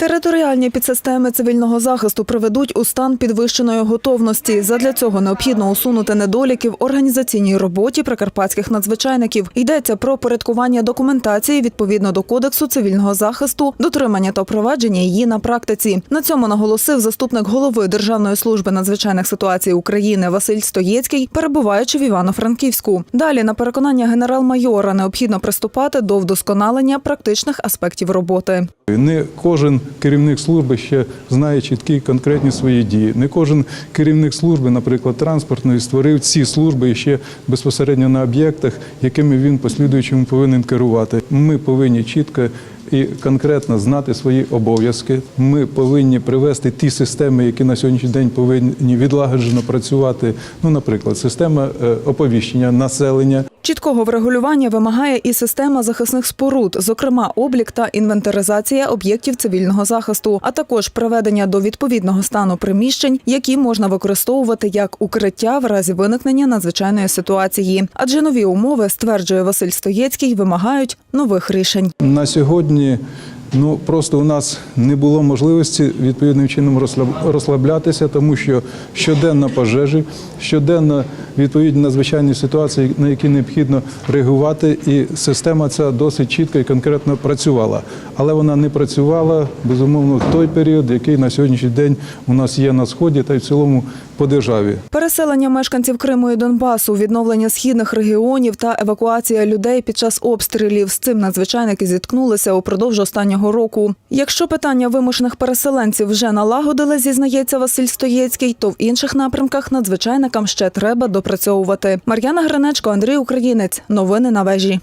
Територіальні підсистеми цивільного захисту приведуть у стан підвищеної готовності. Задля цього необхідно усунути недоліки в організаційній роботі прикарпатських надзвичайників. Йдеться про порядкування документації відповідно до кодексу цивільного захисту, дотримання та впровадження її на практиці. На цьому наголосив заступник голови Державної служби надзвичайних ситуацій України Василь Стоєцький, перебуваючи в Івано-Франківську. Далі, на переконання генерал-майора, необхідно приступати до вдосконалення практичних аспектів роботи. Не кожен керівник служби ще знає чіткі конкретні свої дії. Не кожен керівник служби, наприклад, транспортної, створив ці служби ще безпосередньо на об'єктах, якими він послідуючим повинен керувати. Ми повинні чітко і конкретно знати свої обов'язки. Ми повинні привести ті системи, які на сьогоднішній день повинні відлагоджено працювати. Ну, наприклад, система е, оповіщення населення. Чіткого врегулювання вимагає і система захисних споруд, зокрема облік та інвентаризація об'єктів цивільного захисту, а також приведення до відповідного стану приміщень, які можна використовувати як укриття в разі виникнення надзвичайної ситуації. Адже нові умови, стверджує Василь Стоєцький, вимагають нових рішень. На сьогодні ну просто у нас не було можливості відповідним чином розслаб- розслаблятися, тому що щоденно пожежі, щоденно відповідні надзвичайні ситуації, на які необхідно реагувати, і система ця досить чітко і конкретно працювала. Але вона не працювала безумовно в той період, який на сьогоднішній день у нас є на сході та й в цілому по державі. Переселення мешканців Криму і Донбасу, відновлення східних регіонів та евакуація людей під час обстрілів. З цим надзвичайники зіткнулися упродовж останнього року. Якщо питання вимушених переселенців вже налагодили, зізнається Василь Стоєцький, то в інших напрямках надзвичайникам ще треба допрацьовувати. Мар'яна Гринечко, Андрій Українець. Новини на вежі.